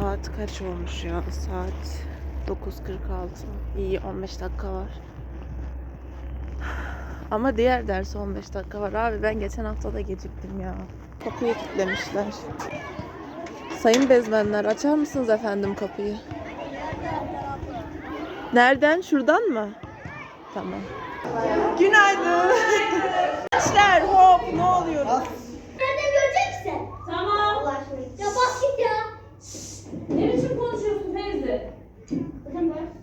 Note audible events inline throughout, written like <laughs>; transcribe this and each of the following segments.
Saat kaç olmuş ya? Saat 9.46. İyi 15 dakika var. Ama diğer ders 15 dakika var. Abi ben geçen hafta da geciktim ya. Kapıyı kilitlemişler. Sayın bezmenler açar mısınız efendim kapıyı? Nereden? Şuradan mı? Tamam. Günaydın. Gençler hop ne oluyor? Nereden göreceksin? Tamam. Allah aşkına. Ya bas git ya. Ne biçim konuşuyorsun teyze?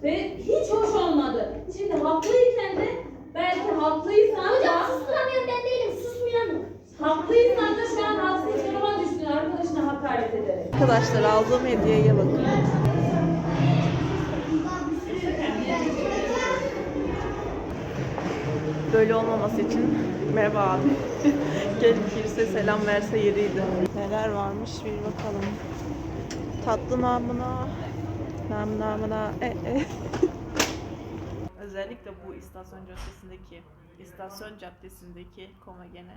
Ve hiç hoş olmadı. Şimdi haklıyken de belki haklıysan Hocam da susturamıyorum ben değilim. Susmuyorum. haklıysan da şu an haksız duruma düştün arkadaşına hakaret ederek. Arkadaşlar aldığım hediyeye bakın. Böyle olmaması için merhaba abi. <laughs> Gel kimse selam verse yeriydi. Neler varmış bir bakalım. Tatlı namına, nam namına, e, e. Özellikle bu istasyon caddesindeki, istasyon caddesindeki komagene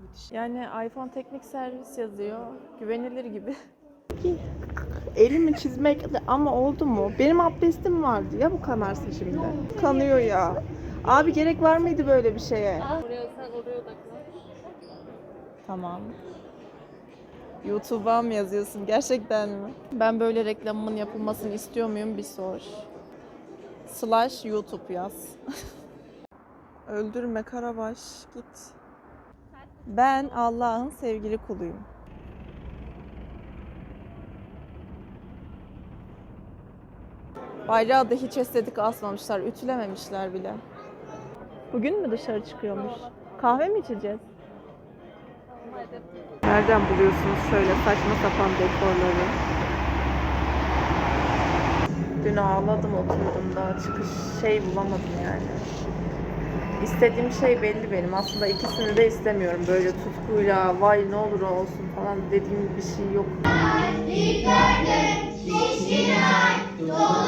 müthiş. Yani iPhone teknik servis yazıyor. Güvenilir gibi. <laughs> Elimi çizmek ama oldu mu? Benim abdestim vardı ya bu kanarsa şimdi. Kanıyor ya. Abi gerek var mıydı böyle bir şeye? Oraya sen oraya odaklan. Tamam. YouTube'a mı yazıyorsun gerçekten mi? Ben böyle reklamımın yapılmasını istiyor muyum bir sor. Slash YouTube yaz. <laughs> Öldürme Karabaş git. Ben Allah'ın sevgili kuluyum. Bayrağı da hiç estetik asmamışlar, ütülememişler bile. Bugün mü dışarı çıkıyormuş? Kahve mi içeceğiz? Nereden buluyorsunuz şöyle saçma sapan dekorları? Dün ağladım oturdum da çıkış şey bulamadım yani. İstediğim şey belli benim. Aslında ikisini de istemiyorum. Böyle tutkuyla vay ne olur olsun falan dediğim bir şey yok. Dolunay, şişkin ay,